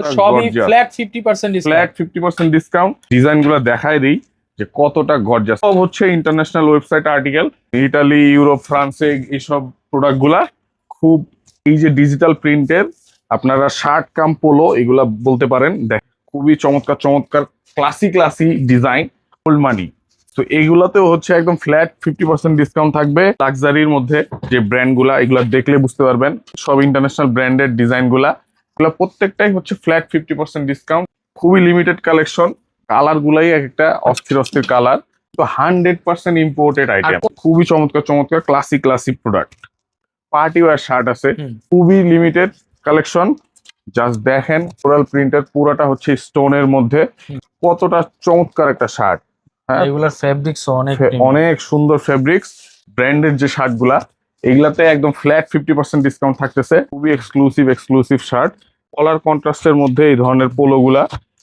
সবই Gorgeous। Flat fifty percent flat fifty percent discount design দেখায় দিই যে কতটা গর্জাস সব হচ্ছে international website article Italy Europe ফ্রান্সে এইসব খুব এই যে ডিজিটাল প্রিন্টের আপনারা শার্ট কাম পোলো এগুলা বলতে পারেন। দেখ খুবই চমৎকার চমৎকার classy classy design old money তো এইগুলাতেও হচ্ছে একদম ফ্ল্যাট ফিফটি পার্সেন্ট ডিসকাউন্ট থাকবে। লাক্সারির মধ্যে যে ব্র্যান্ডগুলা এগুলা দেখলে বুঝতে পারবেন। সব ইন্টারন্যাশনাল ব্র্যান্ডের ডিজাইনগুলা এগুলো প্রত্যেকটাই হচ্ছে ফ্ল্যাট ফিফটি পার্সেন্ট ডিসকাউন্ট খুবই লিমিটেড কালেকশন কালার গুলাই একটা অস্থির অস্থির কালার তো হান্ড্রেড পার্সেন্ট ইম্পোর্টেড আইটেম খুবই চমৎকার চমৎকার classic classic product party wear shirt আছে খুবই লিমিটেড কালেকশন জাস্ট দেখেন ফ্লোরাল প্রিন্টের পুরাটা হচ্ছে স্টোনের মধ্যে। কতটা চমৎকার একটা শার্ট হ্যাঁ? এগুলোর ফেব্রিক্স অনেক অনেক সুন্দর ফেব্রিক্স ব্র্যান্ডের যে শার্টগুলা এগুলাতে একদম ফ্ল্যাট ফিফটি পার্সেন্ট ডিসকাউন্ট থাকতেছে। খুবই এক্সক্লুসিভ এক্সক্লুসিভ শার্ট কলার কন্ট্রাস্টের মধ্যে এই ধরনের পোলো গুলা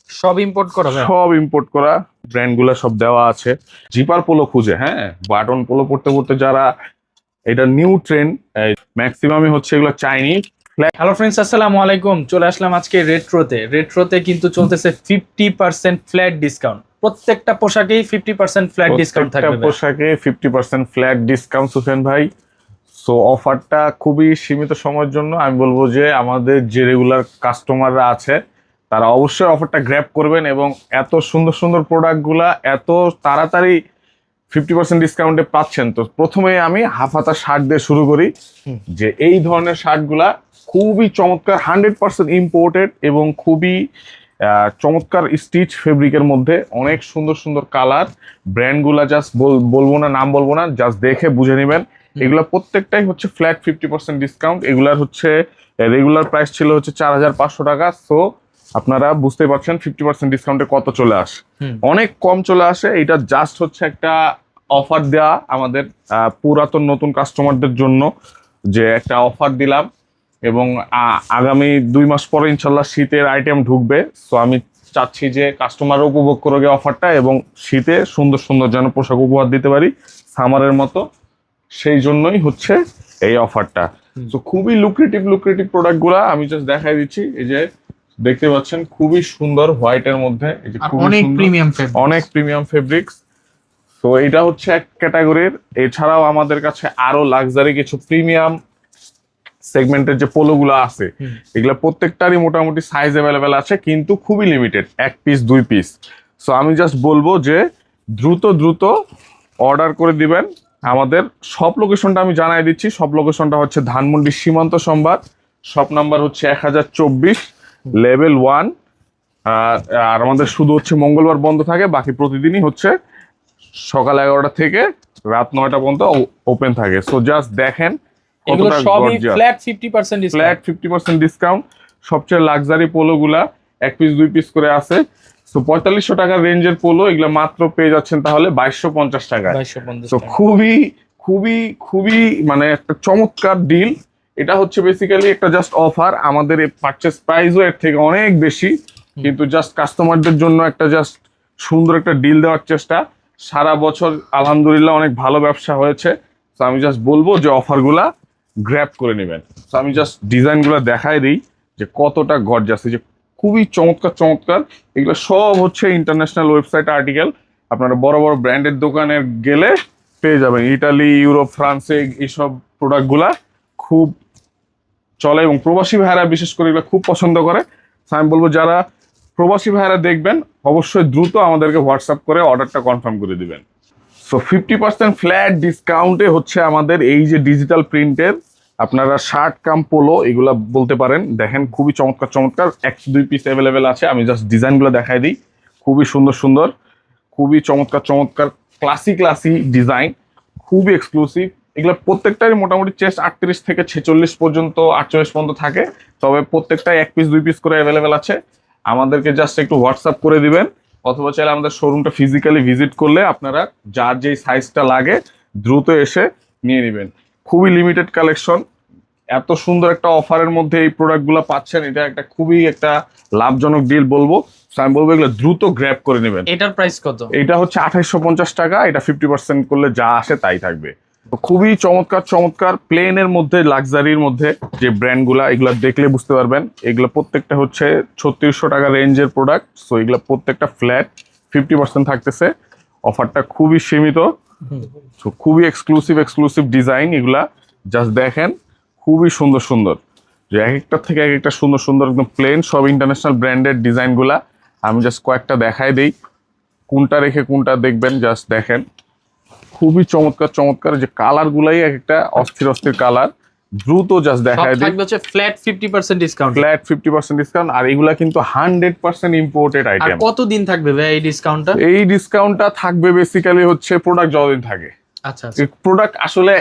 সব ইম্পোর্ট করা সব ইম্পোর্ট করা ব্র্যান্ডগুলা সব দেওয়া আছে। জিপার পোলো খুঁজে হ্যাঁ? বাটন পোলো পড়তে পড়তে যারা এটা নিউ ট্রেন্ড ম্যাক্সিমামই হচ্ছে এগুলো চাইনিজ হ্যালো ফ্রেন্ডস আসসালামু আলাইকুম। চলে আসলাম আজকে রেট্রোতে রেট্রোতে কিন্তু চলতেছে ফিফটি পার্সেন্ট ফ্ল্যাট ডিসকাউন্ট প্রত্যেকটা পোশাকেই ফিফটি পার্সেন্ট ফ্ল্যাট ডিসকাউন্ট থাকবে। পোশাকে ফিফটি পার্সেন্ট ফ্ল্যাট ডিসকাউন্ট সুফেন ভাই। সো অফারটা খুবই সীমিত সময়ের জন্য আমি বলব যে আমাদের যে রেগুলার কাস্টমাররা আছে তারা অবশ্যই অফারটা গ্র্যাপ করবেন এবং এত সুন্দর সুন্দর প্রোডাক্টগুলা এত তাড়াতাড়ি ফিফটি পার্সেন্ট ডিসকাউন্টে পাচ্ছেন। তো প্রথমে আমি হাফ হাতা শার্ট দিয়ে শুরু করি যে এই ধরনের শার্টগুলা খুবই চমৎকার হান্ড্রেড পার্সেন্ট ইম্পোর্টেড এবং খুবই চমৎকার স্টিচ ফেব্রিকের মধ্যে অনেক সুন্দর সুন্দর কালার ব্র্যান্ডগুলা জাস্ট বলব না নাম বলব না জাস্ট দেখে বুঝে নেবেন। এগুলা প্রত্যেকটাই হচ্ছে ফ্ল্যাট ফিফটি পার্সেন্ট ডিসকাউন্ট এগুলার হচ্ছে রেগুলার প্রাইস ছিল হচ্ছে চার হাজার পাঁচশো টাকা। সো আপনারা বুঝতে পারছেন ফিফটি পার্সেন্ট ডিসকাউন্টে কত চলে আসে। অনেক কম চলে আসে। এটা জাস্ট হচ্ছে একটা অফার দেওয়া আমাদের আহ, পুরাতন নতুন কাস্টমারদের জন্য যে একটা অফার দিলাম। এবং আগামী দুই মাস পরে ইনশাল্লাহ শীতের আইটেম ঢুকবে। সো আমি চাচ্ছি যে কাস্টমার উপভোগ করবে অফারটা এবং শীতে সুন্দর সুন্দর যেন পোশাক উপহার দিতে পারি। সামারের মতো। সেই জন্যই হচ্ছে এই অফারটা তো খুবই লুক্রেটিভ লুক্রেটিভ প্রোডাক্টগুলা আমি জাস্ট দেখাই দিচ্ছি। এই যে দেখতে পাচ্ছেন খুবই সুন্দর হোয়াইটের মধ্যে। এই যে অনেক প্রিমিয়াম ফেব্রিক অনেক প্রিমিয়াম ফেব্রিক্স তো এটা হচ্ছে এক ক্যাটাগরির এছাড়াও আমাদের কাছে আরও লাক্সারি কিছু প্রিমিয়াম সেগমেন্টের যে পোলোগুলো আছে। এগুলা প্রত্যেকটারই মোটামুটি সাইজ অ্যাভেলেবেল আছে কিন্তু খুবই লিমিটেড এক পিস দুই পিস সো আমি জাস্ট বলব যে দ্রুত দ্রুত অর্ডার করে দিবেন। আমাদের সব লোকেশনটা আমি জানাই দিচ্ছি। সব লোকেশনটা হচ্ছে ধানমন্ডি সীমান্ত সম্বাদ সব নাম্বার হচ্ছে এক হাজার চব্বিশ লেভেল ওয়ান আর আমাদের শুধু হচ্ছে মঙ্গলবার বন্ধ থাকে বাকি প্রতিদিনই হচ্ছে সকাল এগারোটা থেকে রাত নয়টা পর্যন্ত ওপেন থাকে। সো জাস্ট দেখেন কতটা। Flat fifty percent flat fifty percent discount সবচেয়ে লাক্সারি পোলোগুলা এক পিস দুই পিস করে আছে। তো পঁয়তাল্লিশশো টাকার রেঞ্জের পোলো এগুলো মাত্র পেয়ে যাচ্ছেন তাহলে বাইশশো পঞ্চাশ টাকা। তো খুবই খুবই খুবই মানে একটা চমৎকার ডিল এটা হচ্ছে বেসিক্যালি একটা জাস্ট অফার আমাদের পারচেস প্রাইসও এর থেকে অনেক বেশি। কিন্তু জাস্ট কাস্টমারদের জন্য একটা জাস্ট সুন্দর একটা ডিল দেওয়ার চেষ্টা। সারা বছর আলহামদুলিল্লাহ অনেক ভালো ব্যবসা হয়েছে। তো আমি জাস্ট বলব যে অফারগুলা গ্র্যাপ করে নেবেন। তো আমি জাস্ট ডিজাইনগুলো দেখাই দিই যে কতটা গর্জাস যে খুবই চমৎকার চমৎকার। এগুলো সব হচ্ছে ইন্টারন্যাশনাল ওয়েবসাইট আর্টিকেল আপনারা বড় বড় ব্র্যান্ডের দোকানে গেলে পেয়ে যাবেন। ইটালি, ইউরোপ, ফ্রান্সে এইসব প্রোডাক্টগুলা খুব চলে এবং প্রবাসী ভাইয়েরা বিশেষ করে এগুলো খুব পছন্দ করে। আমি বলব যারা প্রবাসী ভাইয়েরা দেখবেন, অবশ্যই দ্রুত আমাদেরকে হোয়াটসঅ্যাপ করে অর্ডারটা কনফার্ম করে দিবেন। সো ফিফটি পার্সেন্ট ফ্ল্যাট ডিসকাউন্টে হচ্ছে আমাদের এই যে ডিজিটাল প্রিন্টের আপনারা শার্ট, কাম, পোলো এগুলা বলতে পারেন। দেখেন, খুবই চমৎকার চমৎকার। এক, দুই পিস অ্যাভেলেবেল আছে। আমি জাস্ট ডিজাইনগুলো দেখাই দিই। খুবই সুন্দর সুন্দর। খুবই চমৎকার চমৎকার ক্লাসি ক্লাসি ডিজাইন খুবই এক্সক্লুসিভ এগুলো প্রত্যেকটারই মোটামুটি চেস্ট আটত্রিশ থেকে ছেচল্লিশ পর্যন্ত, আটচল্লিশ পর্যন্ত থাকে। তবে প্রত্যেকটাই এক পিস দুই পিস করে অ্যাভেলেবেল আছে। আমাদেরকে জাস্ট একটু হোয়াটসঅ্যাপ করে দিবেন। অথবা চাইলে আমাদের শোরুমটা ফিজিক্যালি ভিজিট করলে আপনারা যার যেই সাইজটা লাগে, দ্রুত এসে নিয়ে নেবেন। খুবই লিমিটেড কালেকশন এত সুন্দর একটা অফারের মধ্যে এই প্রোডাক্টগুলো পাচ্ছেন এটা একটা খুবই একটা লাভজনক ডিল বলব। আমি বলব এগুলো দ্রুত গ্র্যাব করে নেবেন। এটার প্রাইস কত? এটা হচ্ছে আঠাইশশো পঞ্চাশ টাকা এটা ফিফটি পার্সেন্ট করলে যা আসে তাই থাকবে। খুবই চমৎকার চমৎকার প্লেনের মধ্যে লাক্সারির মধ্যে যে ব্র্যান্ডগুলা এগুলা দেখলে বুঝতে পারবেন। এগুলো প্রত্যেকটা হচ্ছে ছত্রিশশো টাকা রেঞ্জের প্রোডাক্ট সো এগুলো প্রত্যেকটা ফ্ল্যাট ফিফটি পার্সেন্ট থাকতেছে। অফারটা খুবই সীমিত। So, খুবই এক্সক্লুসিভ এক্সক্লুসিভ ডিজাইন এগুলা জাস্ট দেখেন খুবই সুন্দর সুন্দর। যে এক একটা থেকে এক একটা সুন্দর সুন্দর একদম প্লেন সব ইন্টারন্যাশনাল ব্র্যান্ডের ডিজাইনগুলা আমি জাস্ট কয়েকটা দেখাই দেই। কোনটা রেখে কোনটা দেখবেন জাস্ট দেখেন। খুবই চমৎকার চমৎকার যে কালারগুলাই এক একটা অস্থির অস্থির কালার দ্রুত জাস্ট দেখায় দিই। হচ্ছে flat fifty percent discount flat fifty percent discount আর এগুলা কিন্তু হান্ড্রেড পার্সেন্ট ইম্পোর্টেড আইটেম আর কত দিন থাকবে ভাই এই ডিসকাউন্টটা এই ডিসকাউন্টটা থাকবে বেসিক্যালি হচ্ছে প্রোডাক্ট যতদিন থাকে। আচ্ছা আচ্ছা। প্রোডাক্ট আসলে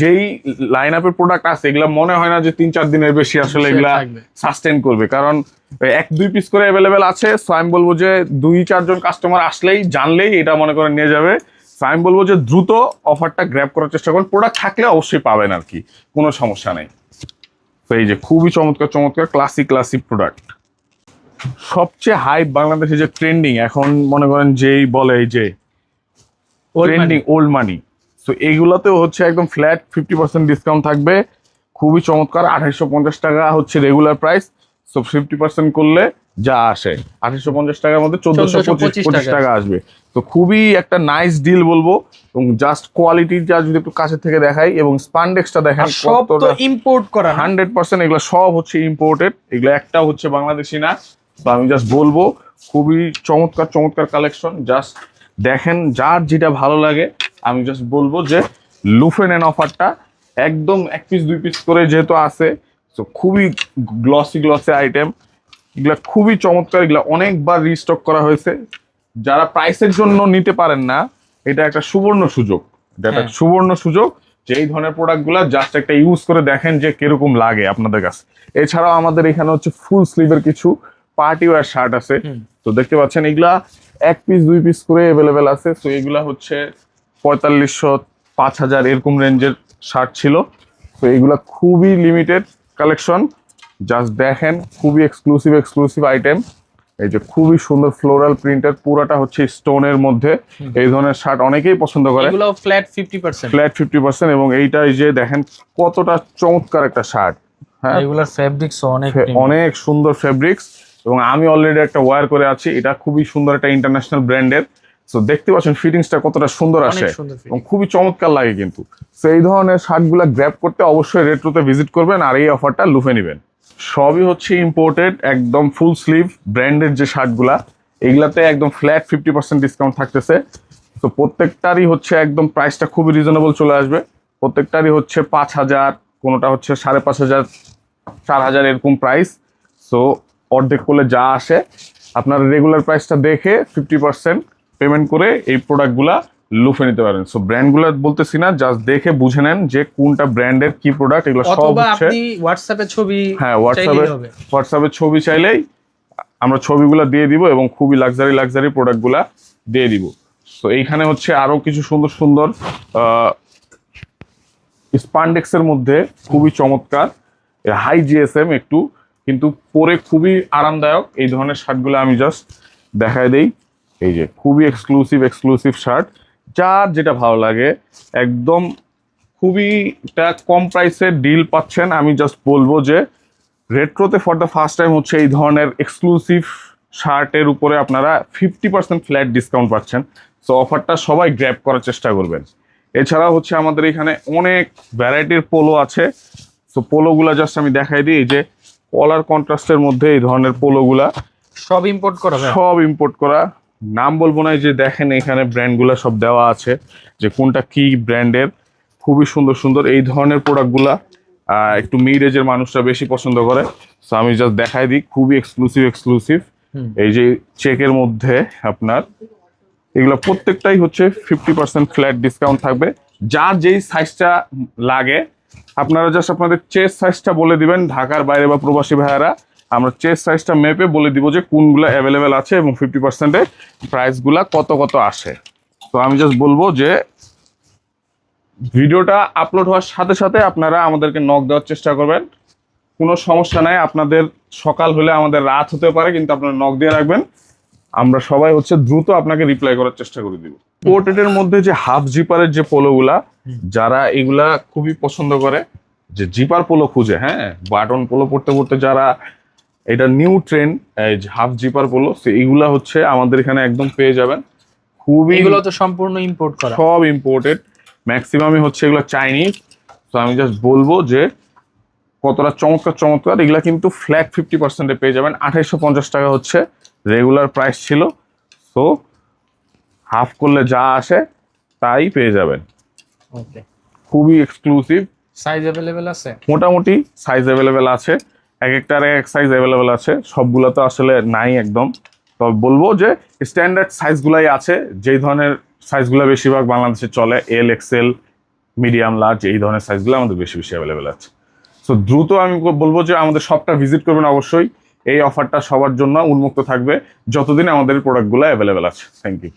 যেই লাইন আপের প্রোডাক্ট আছে এগুলা মনে হয় না যে তিন চার দিনের বেশি আসলে এগুলা। সাস্টেন করবে। কারণ এক দুই পিস করে অ্যাভেলেবেল আছে সো আমি বলব যে দুই চারজন কাস্টমার আসলেই জানলেই এটা মনে করে নিয়ে যাবে। আমি বলব যে দ্রুত অফারটা গ্র্যাব করার চেষ্টা করুন। প্রোডাক্ট থাকলে অবশ্যই পাবেন আর কি কোনো সমস্যা নেই। তো এই যে খুবই চমৎকার চমৎকার ক্লাসিক ক্লাসিক প্রোডাক্ট সবচেয়ে হাই বাংলাদেশে যে ট্রেন্ডিং এখন মনে করেন যেই বলে এই যে ট্রেন্ডিং ওল্ড মানি তো এইগুলোতেও হচ্ছে একদম ফ্ল্যাট ফিফটি পার্সেন্ট ডিসকাউন্ট থাকবে। খুবই চমৎকার আঠাইশো পঞ্চাশ টাকা হচ্ছে regular price so fifty percent করলে যা আসে। আঠাইশো পঞ্চাশ টাকার মধ্যে চোদ্দশো 1425 পঁচিশ টাকা। আসবে। তো খুবই একটা নাইস ডিল বলব এবং জাস্ট কোয়ালিটির যা যদি একটু কাছে থেকে দেখাই এবং স্পান্ডেক্সটা দেখেন সব তো ইম্পোর্ট করা হান্ড্রেড পার্সেন্ট এগুলো সব হচ্ছে ইম্পোর্টেড এগুলো একটাও হচ্ছে বাংলাদেশি না। তো আমি জাস্ট বলব খুবই চমৎকার চমৎকার কালেকশন জাস্ট দেখেন যার যেটা ভালো লাগে আমি জাস্ট বলব যে লুফেন এন অফারটা একদম এক পিস দুই পিস করে যেহেতু আছে তো খুবই গ্লসি গ্লসি আইটেম এগুলা খুবই চমৎকার এগুলা অনেকবার রিস্টক করা হয়েছে। যারা প্রাইসের জন্য নিতে পারেন না এটা একটা সুবর্ণ সুযোগ। এটা একটা হ্যাঁ। সুবর্ণ সুযোগ যে এই ধরনের প্রোডাক্টগুলো জাস্ট একটা ইউজ করে দেখেন যে কীরকম লাগে আপনাদের কাছে। এছাড়াও আমাদের এখানে হচ্ছে ফুল স্লিভের কিছু পার্টি ওয়ার শার্ট আছে। তো দেখতে পাচ্ছেন এগুলা এক পিস দুই পিস করে অ্যাভেলেবেল আছে। তো এগুলা হচ্ছে পঁয়তাল্লিশশো পাঁচ হাজার এরকম রেঞ্জের শার্ট ছিল। তো এগুলা খুবই লিমিটেড কালেকশন জাস্ট দেখেন খুবই এক্সক্লুসিভ এক্সক্লুসিভ আইটেম এই যে খুবই সুন্দর ফ্লোরাল প্রিন্টার পুরাটা হচ্ছে স্টোনের মধ্যে। এই ধরনের শার্ট অনেকেই পছন্দ করে। এগুলো flat fifty percent flat fifty percent এবং এইটা এই যে দেখেন কতটা চমৎকার একটা শার্ট হ্যাঁ? এগুলোর ফেব্রিক্স অনেক অনেক সুন্দর ফেব্রিক্স এবং আমি অলরেডি একটা ওয়্যার করে আছি। এটা খুবই সুন্দর একটা ইন্টারন্যাশনাল ব্র্যান্ডের সো দেখতে পাচ্ছেন ফিটিংসটা কতটা সুন্দর আসে। এবং খুবই চমৎকার লাগে কিন্তু। সো এই ধরনের শার্টগুলো গ্র্যাব করতে অবশ্যই রেট্রোতে ভিজিট করবেন আর এই অফারটা লুফে নেবেন। সবই হচ্ছে ইম্পোর্টেড একদম ফুল স্লিভ ব্র্যান্ডের যে শার্টগুলা, এগুলাতে একদম ফ্ল্যাট ফিফটি পার্সেন্ট ডিসকাউন্ট থাকতেছে। তো প্রত্যেকটারই হচ্ছে একদম প্রাইসটা খুবই রিজনেবল চলে আসবে। প্রত্যেকটারই হচ্ছে পাঁচ হাজার, কোনোটা হচ্ছে সাড়ে পাঁচ হাজার, চার হাজার এরকম প্রাইস সো অর্ধেক করলে যা আসে, আপনার রেগুলার প্রাইসটা দেখে ফিফটি পার্সেন্ট পেমেন্ট করে এই প্রোডাক্টগুলা লুফে নিতে পারেন। সো ব্র্যান্ডগুলো বলতেছি না জাস্ট দেখে বুঝে নেন যে কোনটা ব্র্যান্ডের কি প্রোডাক্ট এগুলো সব হচ্ছে আপনি হোয়াটসঅ্যাপে ছবি হ্যাঁ হোয়াটসঅ্যাপে হোয়াটসঅ্যাপে ছবি চাইলেই আমরা ছবিগুলো দিয়ে দিব এবং খুবই লাক্সারি লাক্সারি প্রোডাক্ট প্রোডাক্টগুলা দিয়ে দিব। তো এইখানে হচ্ছে আরও কিছু সুন্দর সুন্দর স্পান্ডেক্সের মধ্যে খুবই চমৎকার। হাই জিএসএম একটু কিন্তু পরে খুবই আরামদায়ক। এই ধরনের শার্টগুলো আমি জাস্ট দেখায় দেই। এই যে খুবই এক্সক্লুসিভ এক্সক্লুসিভ শার্ট। যার যেটা ভালো লাগে একদম খুবই একটা কম প্রাইসে ডিল পাচ্ছেন। আমি জাস্ট বলব যে রেট্রোতে ফর দ্য ফার্স্ট টাইম হচ্ছে এই ধরনের এক্সক্লুসিভ শার্টের উপরে আপনারা ফিফটি পার্সেন্ট ফ্ল্যাট ডিসকাউন্ট পাচ্ছেন। সো অফারটা সবাই গ্র্যাপ করার চেষ্টা করবেন। এছাড়াও হচ্ছে আমাদের এখানে অনেক ভ্যারাইটির পোলো আছে। সো পোলোগুলা জাস্ট আমি দেখাই দিই যে কলার কন্ট্রাস্টের মধ্যে এই ধরনের পোলোগুলা সব ইম্পোর্ট করা সব ইম্পোর্ট করা। নাম বলব না যে দেখেন এখানে ব্র্যান্ডগুলো সব দেওয়া আছে যে কোনটা কি ব্র্যান্ডের খুবই সুন্দর সুন্দর এই ধরনের প্রোডাক্টগুলা একটু মিড এজের মানুষরা বেশি পছন্দ করে। সো আমি জাস্ট দেখাই দিই খুবই এক্সক্লুসিভ এক্সক্লুসিভ এই যে চেকের মধ্যে আপনার এগুলো প্রত্যেকটাই হচ্ছে ফিফটি পার্সেন্ট ফ্ল্যাট ডিসকাউন্ট থাকবে। যার যেই সাইজটা লাগে আপনারা জাস্ট আপনাদের চেস্ট সাইজটা বলে দিবেন ঢাকার বাইরে বা প্রবাসী ভাইয়ারা। আমরা চেস্ট সাইজটা মেপে বলে দিব যে কোনগুলো অ্যাভেলেবেল আছে এবং ফিফটি পার্সেন্টে প্রাইসগুলা কত কত আসে। তো আমি জাস্ট বলব যে ভিডিওটা আপলোড হওয়ার সাথে সাথে আপনারা আমাদেরকে নক দেওয়ার চেষ্টা করবেন। কোনো সমস্যা নাই, আপনাদের সকাল হলে আমাদের রাত হতে পারে, কিন্তু আপনারা নক দিয়ে রাখবেন। আমরা সবাই হচ্ছে দ্রুত আপনাকে রিপ্লাই করার চেষ্টা করে দিব। পোর্টেটের মধ্যে যে হাফ জিপারের যে পোলোগুলা। যারা এগুলা খুবই পছন্দ করে, যে জিপার পোলো খুঁজে হ্যাঁ বাটন পোলো পড়তে পড়তে যারা এটা new trend half zipper polo এইগুলা হচ্ছে আমাদের এখানে একদম পেয়ে যাবেন। খুবই এগুলো তো সম্পূর্ণ ইম্পোর্ট করা। সব ইম্পোর্টেড ম্যাক্সিমামই হচ্ছে এগুলো চাইনিজ তো আমি জাস্ট বলব যে কতটা চমৎকার চমৎকার। এগুলা কিন্তু ফ্ল্যাট ফিফটি পার্সেন্টে পেয়ে যাবেন। আঠাইশো পঞ্চাশ টাকা হচ্ছে রেগুলার প্রাইস ছিল। তো হাফ করলে যা আসে তাই পেয়ে যাবেন। ওকে খুবই এক্সক্লুসিভ সাইজ অ্যাভেলেবেল আছে? মোটামুটি সাইজ অ্যাভেলেবেল আছে। এক একটার এক সাইজ অ্যাভেলেবেল আছে। সবগুলো তো আসলে নাই একদম। তবে বলব যে স্ট্যান্ডার্ড সাইজগুলাই আছে। যেই ধরনের সাইজগুলো বেশিরভাগ বাংলাদেশে চলে এল এক্সেল মিডিয়াম লার্জ এই ধরনের সাইজগুলো আমাদের বেশি বেশি অ্যাভেলেবেল আছে। সো দ্রুত আমি বলব যে আমাদের শপটা ভিজিট করবেন অবশ্যই। এই অফারটা সবার জন্য উন্মুক্ত থাকবে। যতদিন আমাদের প্রোডাক্টগুলো অ্যাভেলেবেল আছে। Thank you